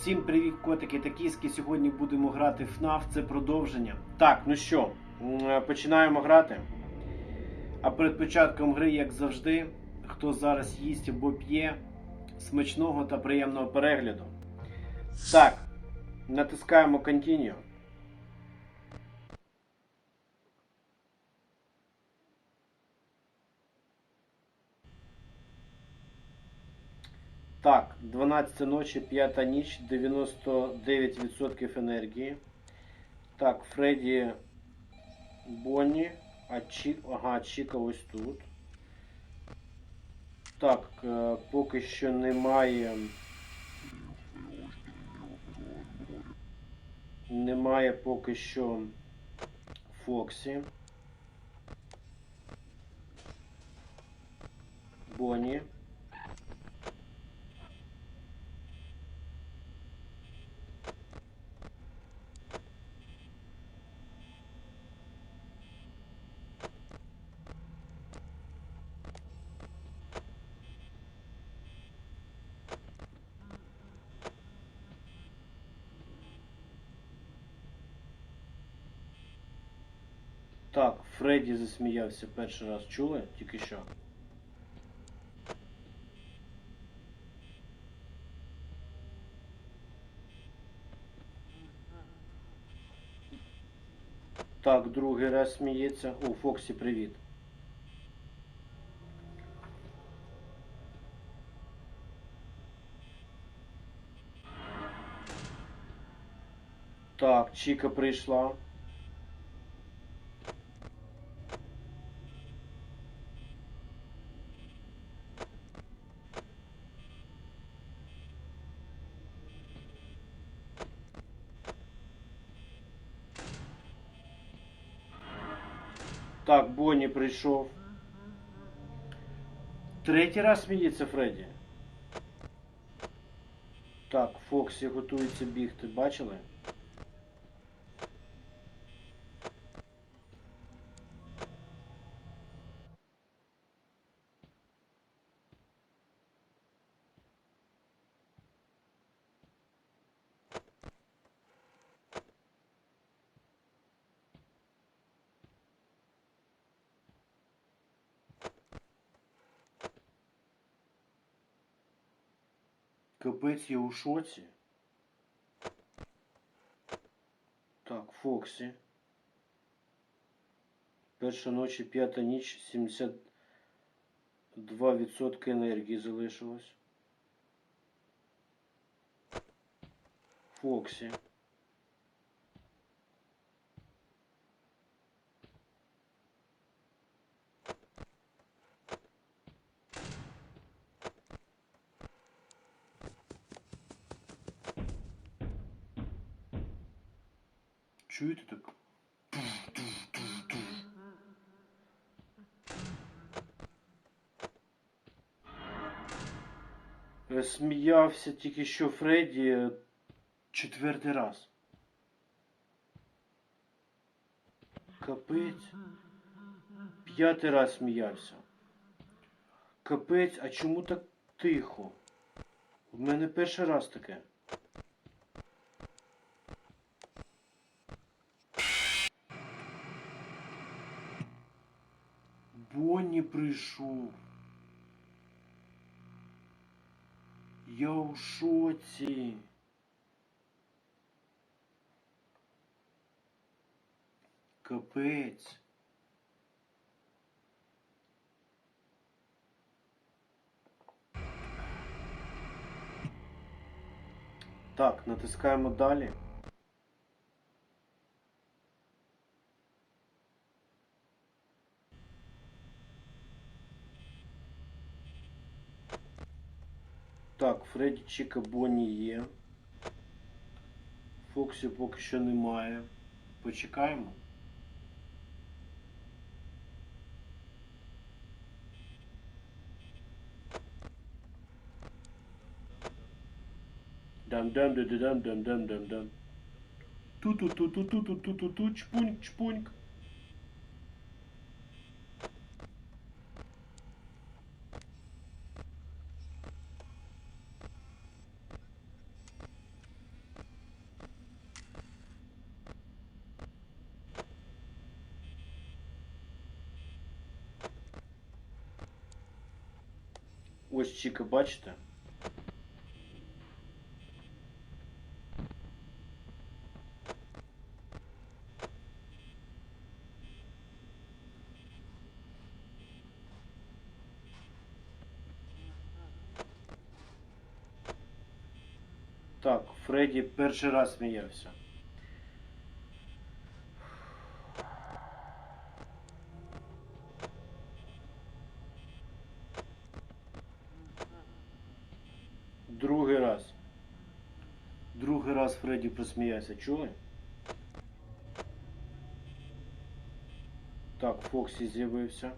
Всім привіт, котики та кіски. Сьогодні будемо грати FNAF, це продовження. Так, ну що, е, починаємо грати. А перед початком гри, як завжди, хто зараз їсть або п'є, смачного та приємного перегляду. Так, натискаємо Continue. Так, 12 ночі, 5 ніч, 99% енергії. Так, Фредді Бонні. А Чі... Ага, Чіка ось тут. Так, е, поки що немає. Немає поки що Фоксі. Бонні. Так, Фредді засміявся перший раз. Чули? Тільки що. Так, другий раз сміється. О, Фоксі, привіт. Так, Чіка прийшла. Так, Бонні прийшов. Третій раз сміється Фредді. Так, Фоксі готується бігти. Бачили? Капець я у шоці. Так, Фоксі. Перша ночі, п'ята ніч, 72% енергії залишилось. Фоксі. Чуєте так? Сміявся тільки що Фредді четвертий раз. Капець. П'ятий раз сміявся. Капець, а чому так тихо? У мене перший раз таке. прийшов. Я у шоці. Капець. Так, натискаємо далі. Так, Фредді Чіка Бонні є. Фоксі поки що немає. Почекаємо. дам дам дам дам дам дам дам ту ту ту ту ту ту ту ту ту чпуньк чпуньк Ось Чіка, бачите? Так, Фредді перший раз сміявся. Другий раз. Другий раз Фредді просміявся. Чули? Так, Фоксі з'явився.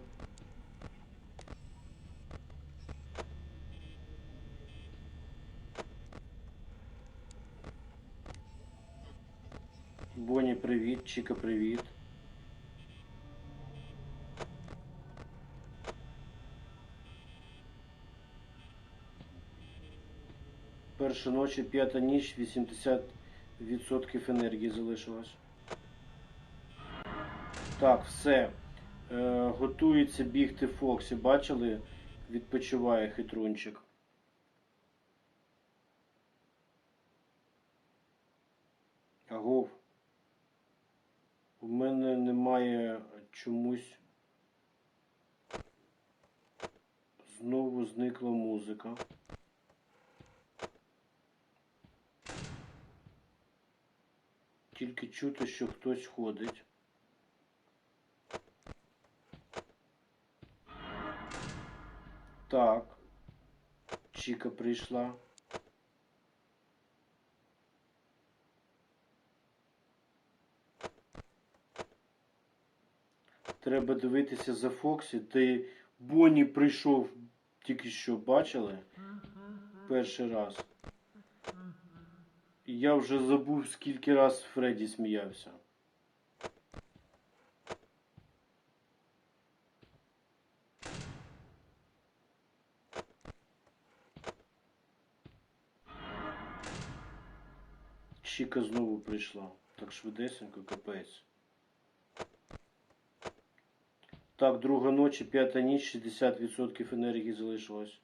Бонні, привіт, Чіка, привіт. Перша ночі, п'ята ніч, 80% енергії залишилось. Так, все. Е, готується бігти Фоксі. Бачили? Відпочиває хитрунчик. Агов. У мене немає чомусь. Знову зникла музика. Тільки чути, що хтось ходить. Так. Чіка прийшла. Треба дивитися за Фоксі. Ти Бонні прийшов тільки що бачили? Перший раз. Я вже забув, скільки раз Фредді сміявся. Чіка знову прийшла. Так швидесенько, капець. Так, друга ночі, п'ята ніч, 60% енергії залишилось.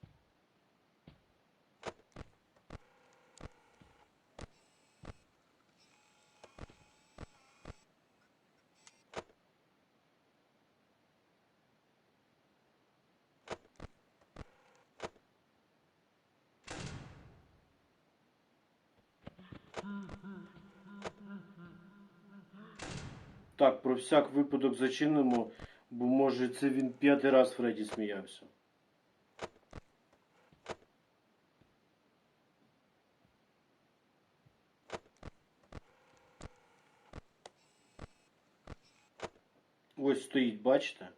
Так, про всяк випадок зачинимо, бо може це він п'ятий раз Фредді сміявся. Ось стоїть, бачите?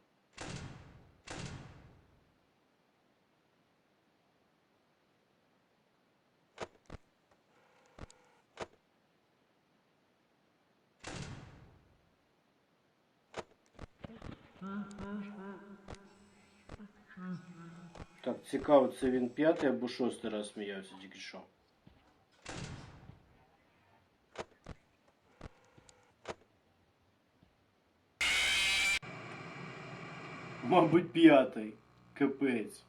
Так, цікаво, це він п'ятий або шостий раз сміявся тільки що. Мабуть, п'ятий. Капець.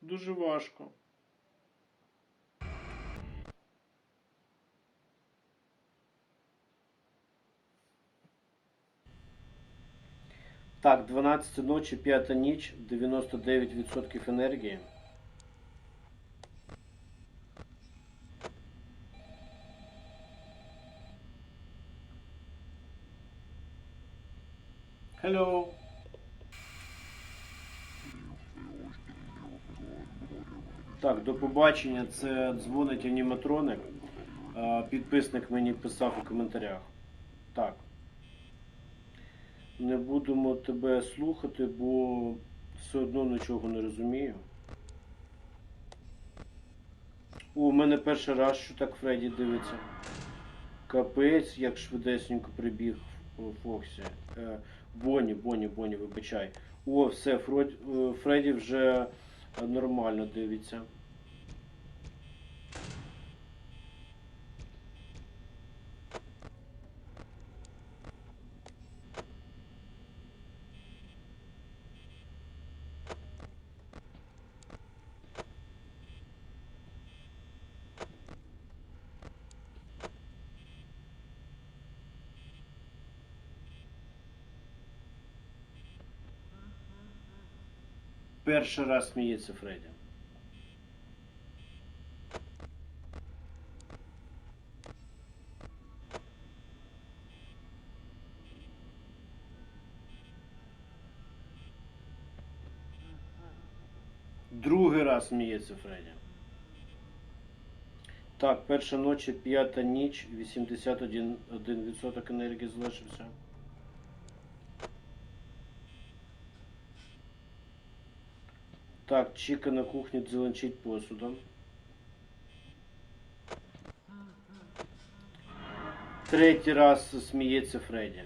Дуже, важко. Так, 12 ночі, 5 ніч, 99% енергії. Так. Це дзвонить аніматроник. Підписник мені писав у коментарях. Так. Не будемо тебе слухати, бо все одно нічого не розумію. У мене перший раз, що так Фредді дивиться. Капець, як швидесенько прибіг Фоксі. Е, Бонні, Бонні, Бонні, вибачай. О, все, е, Фредді вже нормально дивиться. Перший раз сміється Фредді. Другий раз сміється Фредді. Так, перша ночі, п'ята ніч, 81% 1% енергії залишився. Так, Чіка на кухні дзеленчить посудом. Третій раз сміється Фредді.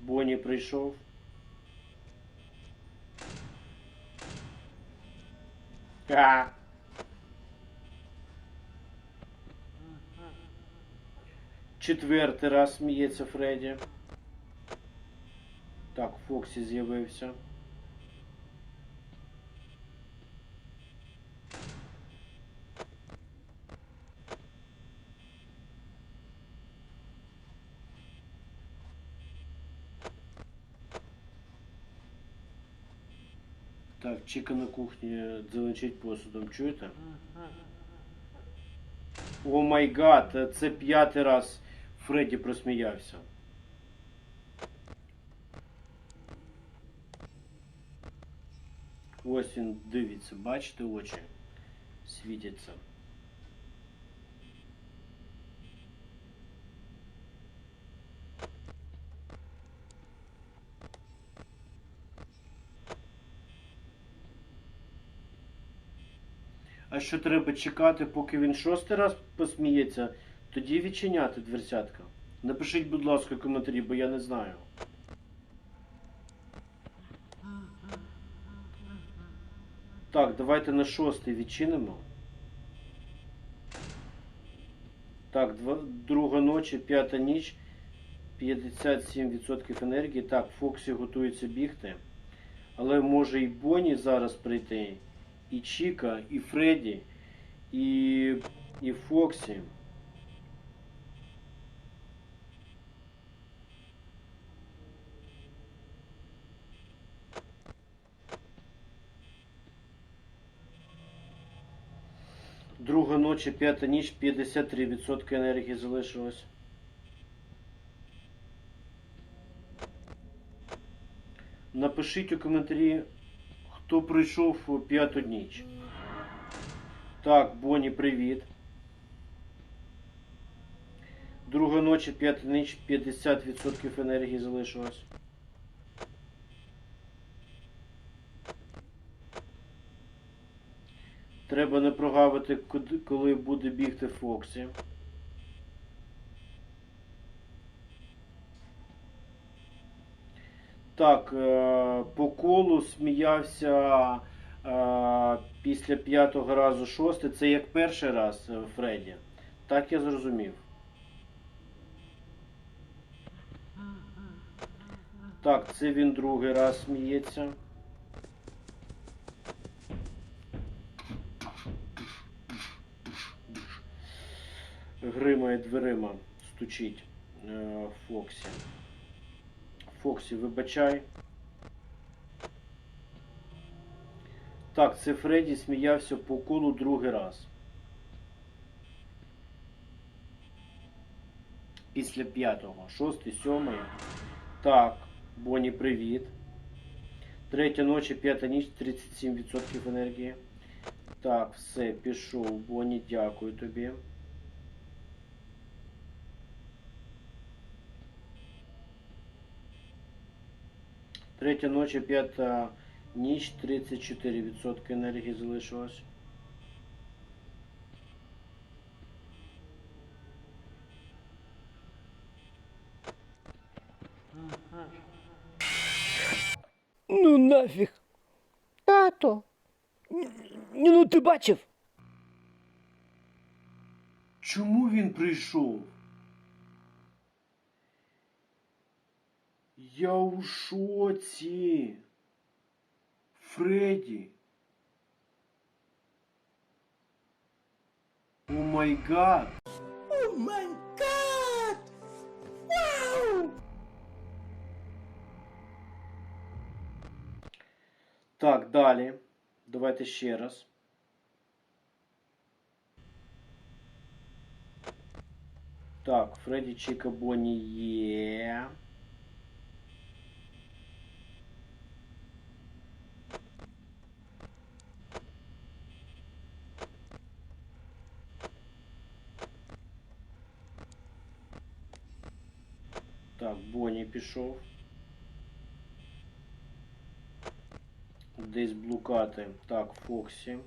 Бонні прийшов. Ха. Четвертий раз сміється Фредді. Так, Фоксі з'явився. Чіка на кухні дзеленчить посудом, чуєте? О май гад, це п'ятий раз Фредді просміявся. Ось він дивиться, бачите очі? Світяться. Що треба чекати, поки він шостий раз посміється, тоді відчиняти дверцятка. Напишіть, будь ласка, коментарі, бо я не знаю. Так, давайте на шостий відчинимо. Так, два, друга ночі, п'ята ніч, 57% енергії. Так, Фоксі готується бігти. Але може і Бонні зараз прийти, і Чіка, і Фредді, і, і Фоксі. Друга ночі, п'ята ніч, 53% енергії залишилось. Напишіть у коментарі, хто прийшов у п'яту ніч. Так, Бонні, привіт. Друга ночі, п'ята ніч, 50% енергії залишилось. Треба не прогавити, коли буде бігти Фоксі. Так, е, по колу сміявся е, після п'ятого разу шостий. Це як перший раз е, Фредді. Так я зрозумів. Так, це він другий раз сміється. Гримає дверима, стучить Фоксі. Фоксі, вибачай. Так, це Фредді сміявся по колу другий раз. Після п'ятого. Шостий, сьомий. Так, Бонні, привіт. Третя ночі, п'ята ніч, 37% енергії. Так, все, пішов. Бонні, дякую тобі. Третя ночі, п'ята ніч, 34% енергії залишилось. Ну нафіг. Тато, ну ти бачив? Чому він прийшов? Я у шоці. Фредді. О май гад. О май гад! Вау! Так, далі. Давайте ще раз. Так, Фредді Чіка Бонні є. Пішов. Десь блукати. Так, Фоксі.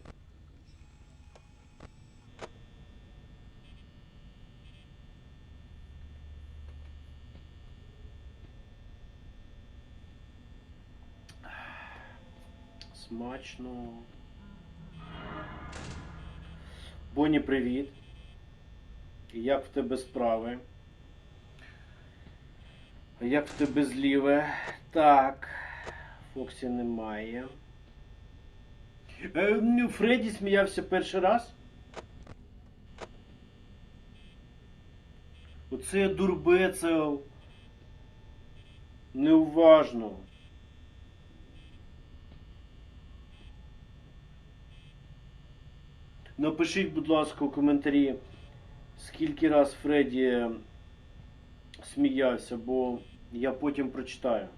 Смачно. Бонні, привіт. Як в тебе справи? Як тебе зліве? Так. Фоксі немає. Е, ну, Фредді сміявся перший раз. Оце дурбецел. Неуважно. Напишіть, будь ласка, у коментарі, скільки раз Фредді сміявся, бо я потім прочитаю.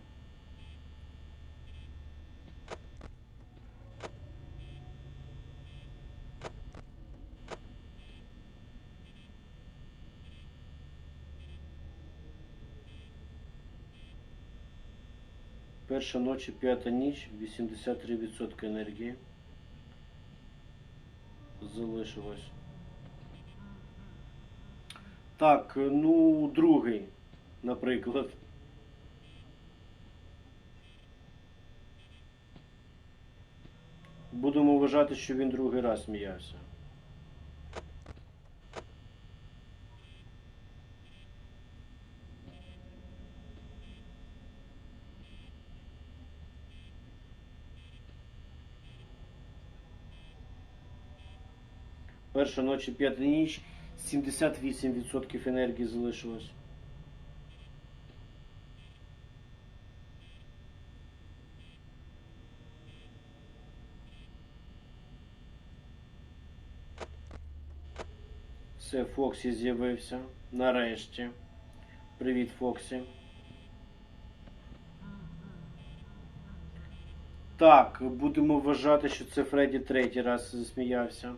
Перша ночі, п'ята ніч, 83% енергії. Залишилось. Так, ну, другий, наприклад. Будемо вважати, що він другий раз сміявся. Перша ночі, п'ята ніч, 78% енергії залишилось. Все, Фоксі з'явився. Нарешті. Привіт, Фоксі. Так, будемо вважати, що це Фредді третій раз засміявся.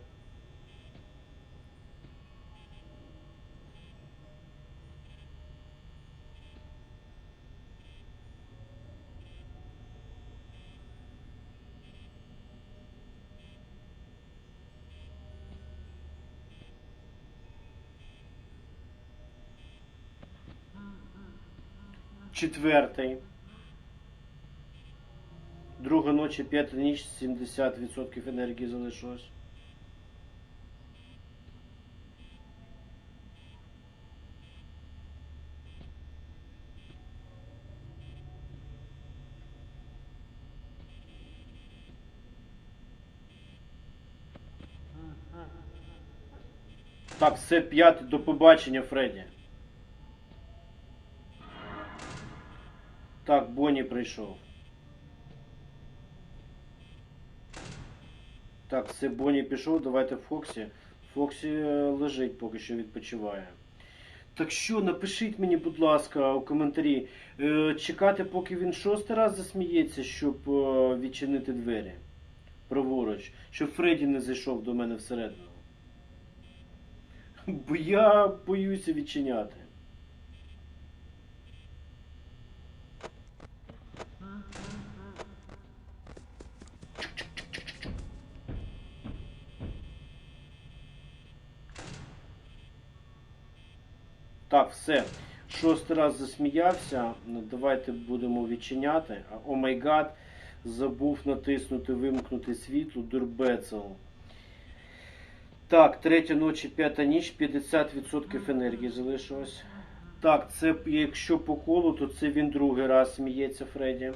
Четвертий. Друга ночі, п'ята ніч, 70% енергії залишилось. Так, все п'яте, до побачення, Фредді. Так, Бонні прийшов. Так, це Бонні пішов, давайте Фоксі. Фоксі е, лежить поки що відпочиває. Так що, напишіть мені, будь ласка, у коментарі, е, чекати, поки він шостий раз засміється, щоб е, відчинити двері. Праворуч, щоб Фредді не зайшов до мене всередину. Бо я боюся відчиняти. Так, все. Шостий раз засміявся. Давайте будемо відчиняти. О май гад. Забув натиснути вимкнути світло, дурбецел. Так, третя ночі, п'ята ніч, 50% енергії залишилось. Так, це якщо по колу, то це він другий раз сміється Фредді.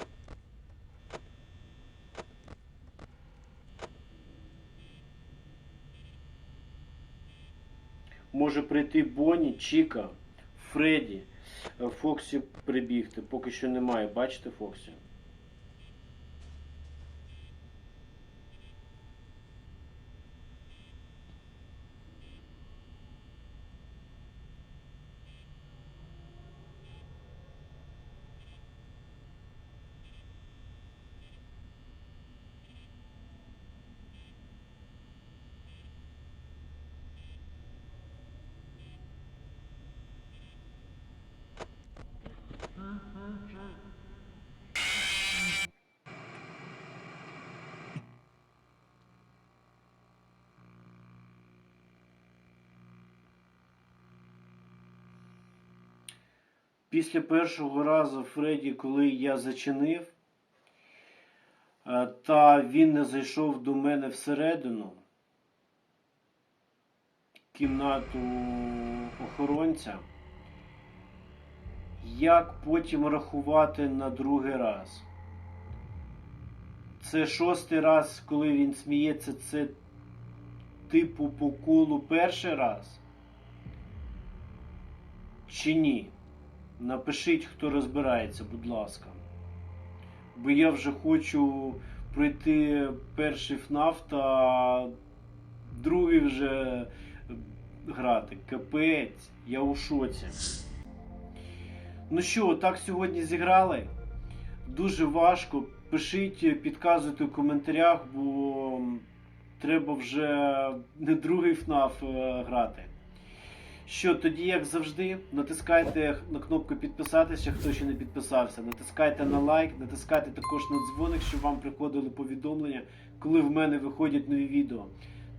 Може прийти Бонні, Чіка, Фредді, е, Фоксі прибігти. Поки що немає, бачите Фоксі? Після першого разу Фредді, коли я зачинив, е, та він не зайшов до мене всередину кімнату охоронця, як потім рахувати на другий раз? Це шостий раз, коли він сміється, це типу по колу перший раз? Чи ні? Напишіть, хто розбирається, будь ласка. Бо я вже хочу пройти перший ФНАФ та другий вже грати. Капець, я у шоці. Ну що, так сьогодні зіграли. Дуже важко. Пишіть, підказуйте в коментарях, бо треба вже не другий ФНАФ е, грати. Що тоді, як завжди, натискайте на кнопку підписатися, хто ще не підписався. Натискайте на лайк, натискайте також на дзвоник, щоб вам приходили повідомлення, коли в мене виходять нові відео.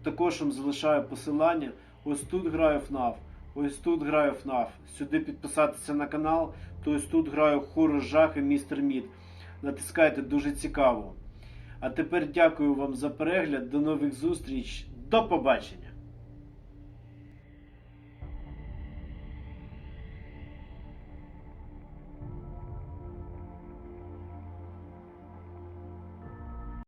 Також вам залишаю посилання. Ось тут граю FNAF, ось тут граю FNAF. Сюди підписатися на канал, то ось тут граю хоррор жах і містер Мід. Натискайте дуже цікаво. А тепер дякую вам за перегляд. До нових зустріч. До побачення!